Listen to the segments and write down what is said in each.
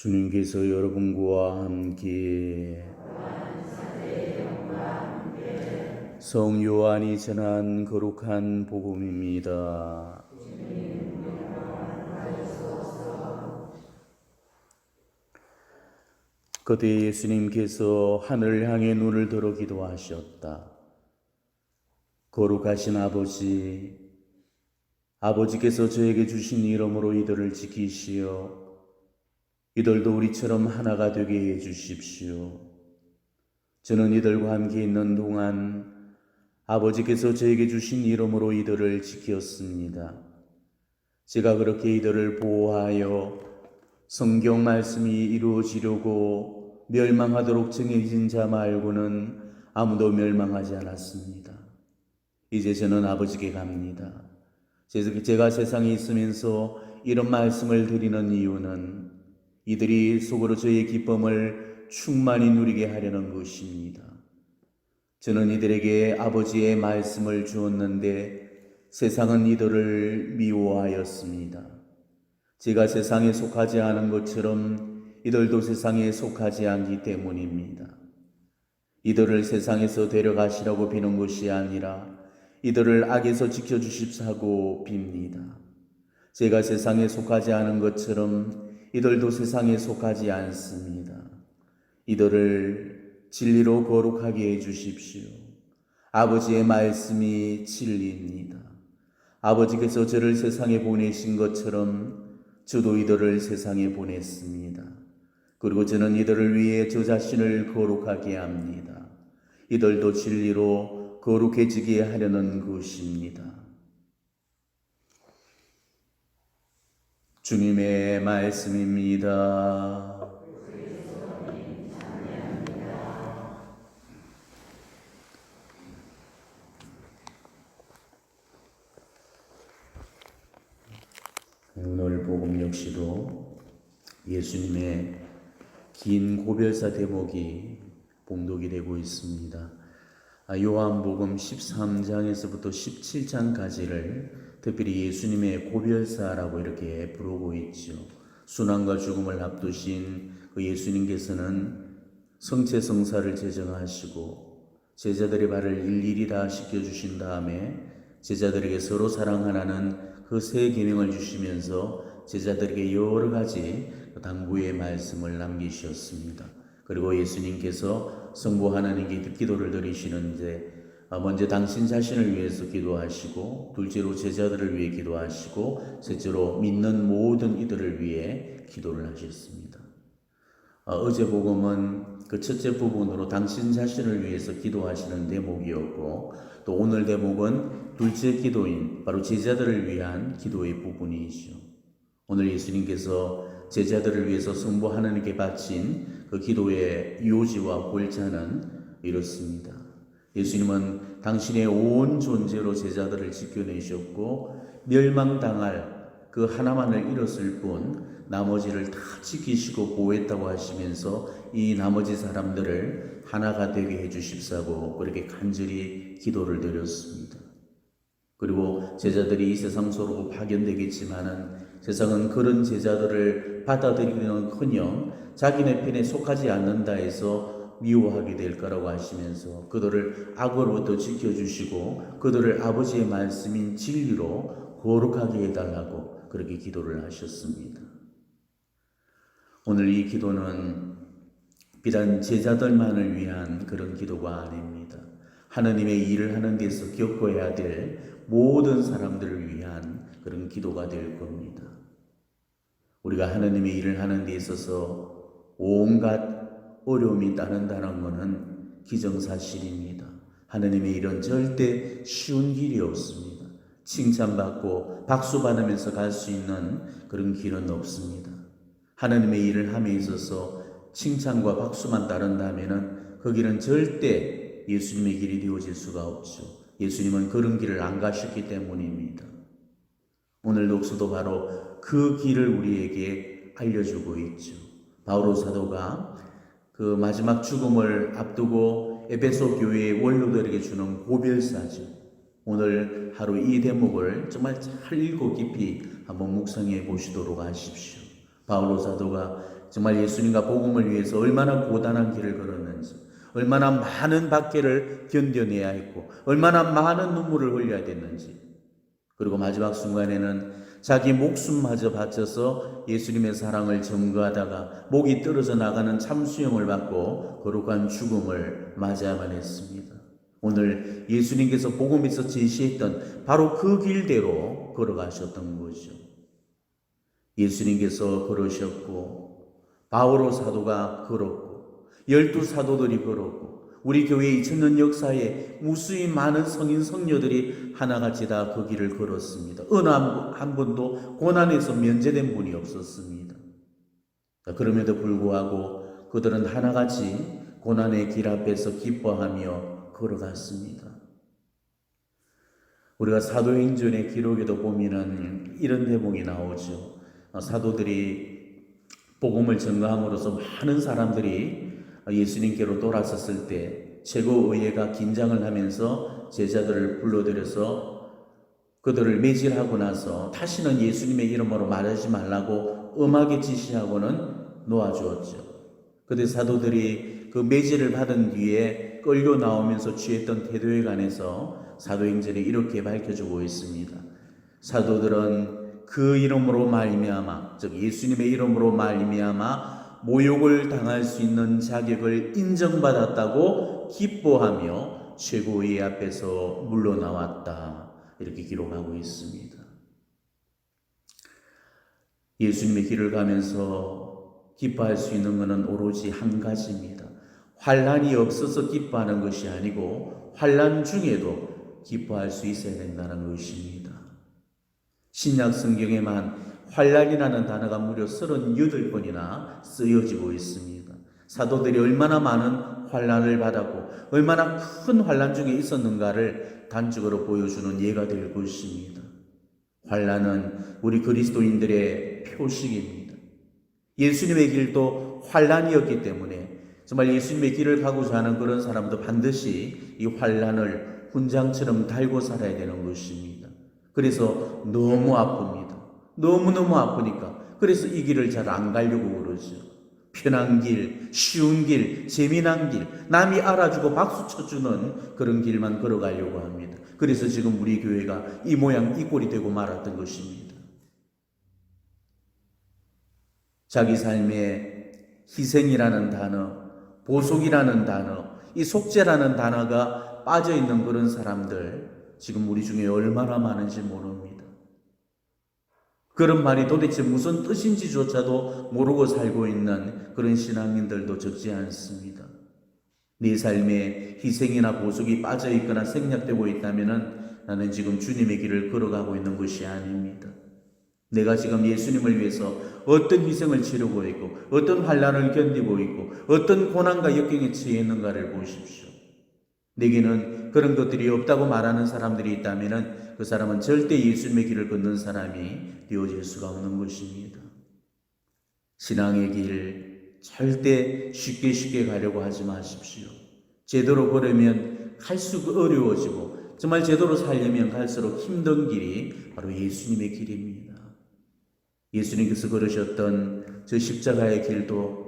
주님께서 여러분과 함께 성 요한이 전한 거룩한 복음입니다. 그때 예수님께서 하늘 향해 눈을 들어 기도하셨다. 거룩하신 아버지, 아버지께서 저에게 주신 이름으로 이들을 지키시어 이들도 우리처럼 하나가 되게 해 주십시오. 저는 이들과 함께 있는 동안 아버지께서 저에게 주신 이름으로 이들을 지켰습니다. 제가 그렇게 이들을 보호하여 성경 말씀이 이루어지려고 멸망하도록 정해진 자 말고는 아무도 멸망하지 않았습니다. 이제 저는 아버지께 갑니다. 제가 세상에 있으면서 이런 말씀을 드리는 이유는 이들이 속으로 저의 기쁨을 충만히 누리게 하려는 것입니다. 저는 이들에게 아버지의 말씀을 주었는데 세상은 이들을 미워하였습니다. 제가 세상에 속하지 않은 것처럼 이들도 세상에 속하지 않기 때문입니다. 이들을 세상에서 데려가시라고 비는 것이 아니라 이들을 악에서 지켜주십사고 빕니다. 제가 세상에 속하지 않은 것처럼 이들도 세상에 속하지 않습니다. 이들을 진리로 거룩하게 해 주십시오. 아버지의 말씀이 진리입니다. 아버지께서 저를 세상에 보내신 것처럼 저도 이들을 세상에 보냈습니다. 그리고 저는 이들을 위해 저 자신을 거룩하게 합니다. 이들도 진리로 거룩해지게 하려는 것입니다. 주님의 말씀입니다. 오늘 복음 역시도 예수님의 긴 고별사 대목이 봉독이 되고 있습니다. 아, 요한복음 13장에서부터 17장까지를 특별히 예수님의 고별사라고 이렇게 부르고 있죠. 순환과 죽음을 앞두신 그 예수님께서는 성체 성사를 제정하시고 제자들의 발을 일일이 다 씻겨 주신 다음에 제자들에게 서로 사랑하라는 그 세 계명을 주시면서 제자들에게 여러 가지 당부의 말씀을 남기셨습니다. 그리고 예수님께서 성부 하나님께 기도를 드리시는데 먼저 당신 자신을 위해서 기도하시고 둘째로 제자들을 위해 기도하시고 셋째로 믿는 모든 이들을 위해 기도를 하셨습니다. 어제 복음은 그 첫째 부분으로 당신 자신을 위해서 기도하시는 대목이었고 또 오늘 대목은 둘째 기도인 바로 제자들을 위한 기도의 부분이죠. 오늘 예수님께서 제자들을 위해서 성부 하나님께 바친 그 기도의 요지와 골자는 이렇습니다. 예수님은 당신의 온 존재로 제자들을 지켜내셨고 멸망당할 그 하나만을 잃었을 뿐 나머지를 다 지키시고 보호했다고 하시면서 이 나머지 사람들을 하나가 되게 해 주십사고 그렇게 간절히 기도를 드렸습니다. 그리고 제자들이 이 세상 속으로 파견되겠지만은 세상은 그런 제자들을 받아들이는 커녕 자기네 편에 속하지 않는다 해서 미워하게 될 거라고 하시면서 그들을 악으로부터 지켜주시고 그들을 아버지의 말씀인 진리로 거룩하게 해달라고 그렇게 기도를 하셨습니다. 오늘 이 기도는 비단 제자들만을 위한 그런 기도가 아닙니다. 하나님의 일을 하는 데서 겪어야 될 모든 사람들을 위한 그런 기도가 될 겁니다. 우리가 하나님의 일을 하는 데 있어서 온갖 어려움이 따른다는 것은 기정사실입니다. 하나님의 일은 절대 쉬운 길이 없습니다. 칭찬받고 박수 받으면서 갈 수 있는 그런 길은 없습니다. 하나님의 일을 함에 있어서 칭찬과 박수만 따른다면은 그 길은 절대 예수님의 길이 되어질 수가 없죠. 예수님은 그런 길을 안 가셨기 때문입니다. 오늘 녹수도 바로 그 길을 우리에게 알려주고 있죠. 바오로 사도가 그 마지막 죽음을 앞두고 에베소 교회의 원로들에게 주는 고별사죠. 오늘 하루 이 대목을 정말 잘 읽고 깊이 한번 묵상해 보시도록 하십시오. 바울로 사도가 정말 예수님과 복음을 위해서 얼마나 고단한 길을 걸었는지, 얼마나 많은 박해를 견뎌내야 했고, 얼마나 많은 눈물을 흘려야 됐는지, 그리고 마지막 순간에는 자기 목숨마저 바쳐서 예수님의 사랑을 증거하다가 목이 떨어져 나가는 참수형을 받고 거룩한 죽음을 맞이야만 했습니다. 오늘 예수님께서 복음에서 제시했던 바로 그 길대로 걸어가셨던 거죠. 예수님께서 걸으셨고 바오로 사도가 걸었고 열두 사도들이 걸었고 우리 교회 2000년 역사에 무수히 많은 성인 성녀들이 하나같이 다 그 길을 걸었습니다. 어느 한, 한 분도 고난에서 면제된 분이 없었습니다. 그럼에도 불구하고 그들은 하나같이 고난의 길 앞에서 기뻐하며 걸어갔습니다. 우리가 사도행전의 기록에도 보면은 이런 대목이 나오죠. 사도들이 복음을 전가함으로써 많은 사람들이 예수님께로 돌아섰을 때 최고 의회가 긴장을 하면서 제자들을 불러들여서 그들을 매질하고 나서 다시는 예수님의 이름으로 말하지 말라고 엄하게 지시하고는 놓아주었죠. 그때 사도들이 그 매질을 받은 뒤에 끌려 나오면서 취했던 태도에 관해서 사도행전에 이렇게 밝혀주고 있습니다. 사도들은 그 이름으로 말미암아 즉 예수님의 이름으로 말미암아 모욕을 당할 수 있는 자격을 인정받았다고 기뻐하며 최고의 앞에서 물러나왔다. 이렇게 기록하고 있습니다. 예수님의 길을 가면서 기뻐할 수 있는 것은 오로지 한 가지입니다. 환란이 없어서 기뻐하는 것이 아니고 환란 중에도 기뻐할 수 있어야 된다는 것입니다. 신약 성경에만 환란이라는 단어가 무려 38번이나 쓰여지고 있습니다. 사도들이 얼마나 많은 환란을 받았고 얼마나 큰 환란 중에 있었는가를 단적으로 보여주는 예가 될 것입니다. 환란은 우리 그리스도인들의 표식입니다. 예수님의 길도 환란이었기 때문에 정말 예수님의 길을 가고자 하는 그런 사람도 반드시 이 환란을 훈장처럼 달고 살아야 되는 것입니다. 그래서 너무 아픕니다. 너무너무 아프니까. 그래서 이 길을 잘 안 가려고 그러죠. 편한 길, 쉬운 길, 재미난 길, 남이 알아주고 박수 쳐주는 그런 길만 걸어가려고 합니다. 그래서 지금 우리 교회가 이 모양 이 꼴이 되고 말았던 것입니다. 자기 삶에 희생이라는 단어, 보속이라는 단어, 이 속죄라는 단어가 빠져 있는 그런 사람들 지금 우리 중에 얼마나 많은지 모릅니다. 그런 말이 도대체 무슨 뜻인지조차도 모르고 살고 있는 그런 신앙인들도 적지 않습니다. 네 삶에 희생이나 보속이 빠져 있거나 생략되고 있다면 나는 지금 주님의 길을 걸어가고 있는 것이 아닙니다. 내가 지금 예수님을 위해서 어떤 희생을 치르고 있고 어떤 환란을 견디고 있고 어떤 고난과 역경에 처해 있는가를 보십시오. 내게는 그런 것들이 없다고 말하는 사람들이 있다면 그 사람은 절대 예수님의 길을 걷는 사람이 되어질 수가 없는 것입니다. 신앙의 길 절대 쉽게 쉽게 가려고 하지 마십시오. 제대로 걸으면 갈수록 어려워지고 정말 제대로 살려면 갈수록 힘든 길이 바로 예수님의 길입니다. 예수님께서 걸으셨던 저 십자가의 길도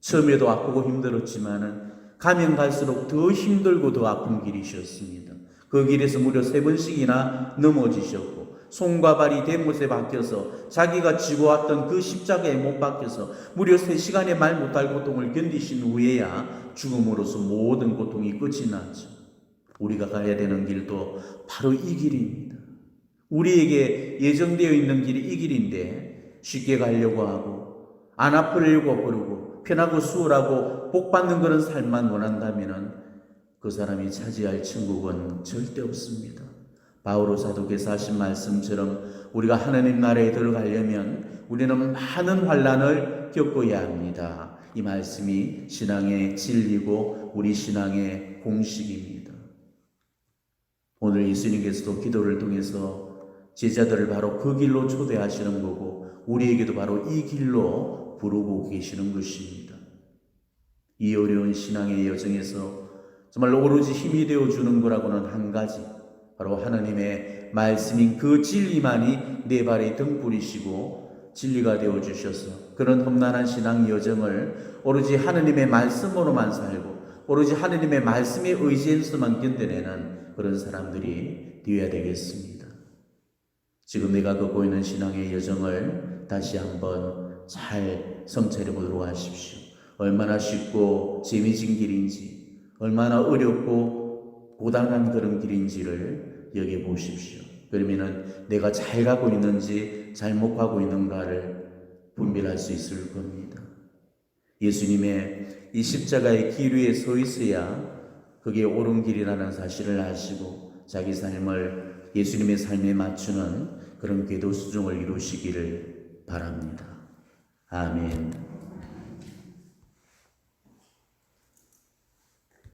처음에도 아프고 힘들었지만은 가면 갈수록 더 힘들고 더 아픈 길이셨습니다. 그 길에서 무려 세 번씩이나 넘어지셨고 손과 발이 대못에 박혀서 자기가 지고 왔던 그 십자가에 못 박혀서 무려 세 시간에 말 못할 고통을 견디신 후에야 죽음으로써 모든 고통이 끝이 나죠. 우리가 가야 되는 길도 바로 이 길입니다. 우리에게 예정되어 있는 길이 이 길인데 쉽게 가려고 하고 안 아프려고 부르고 편하고 수월하고 복 받는 그런 삶만 원한다면은 그 사람이 차지할 천국은 절대 없습니다. 바오로 사도께서 하신 말씀처럼 우리가 하나님 나라에 들어가려면 우리는 많은 환란을 겪어야 합니다. 이 말씀이 신앙의 진리고 우리 신앙의 공식입니다. 오늘 예수님께서도 기도를 통해서 제자들을 바로 그 길로 초대하시는 거고 우리에게도 바로 이 길로 부르고 계시는 것입니다. 이 어려운 신앙의 여정에서 정말 오로지 힘이 되어 주는 거라고는 한 가지 바로 하나님의 말씀인 그 진리만이 내 발에 등불이시고 진리가 되어 주셔서 그런 험난한 신앙 여정을 오로지 하느님의 말씀으로만 살고 오로지 하느님의 말씀에 의지해서만 견뎌내는 그런 사람들이 되어야 되겠습니다. 지금 내가 걷고 있는 신앙의 여정을 다시 한번 잘 성찰해 보도록 하십시오. 얼마나 쉽고 재미진 길인지, 얼마나 어렵고 고단한 그런 길인지를 여겨 보십시오. 그러면은 내가 잘 가고 있는지 잘못 가고 있는가를 분별할 수 있을 겁니다. 예수님의 이 십자가의 길 위에 서 있어야 그게 옳은 길이라는 사실을 아시고 자기 삶을 예수님의 삶에 맞추는 그런 궤도 수종을 이루시기를 바랍니다. 아멘.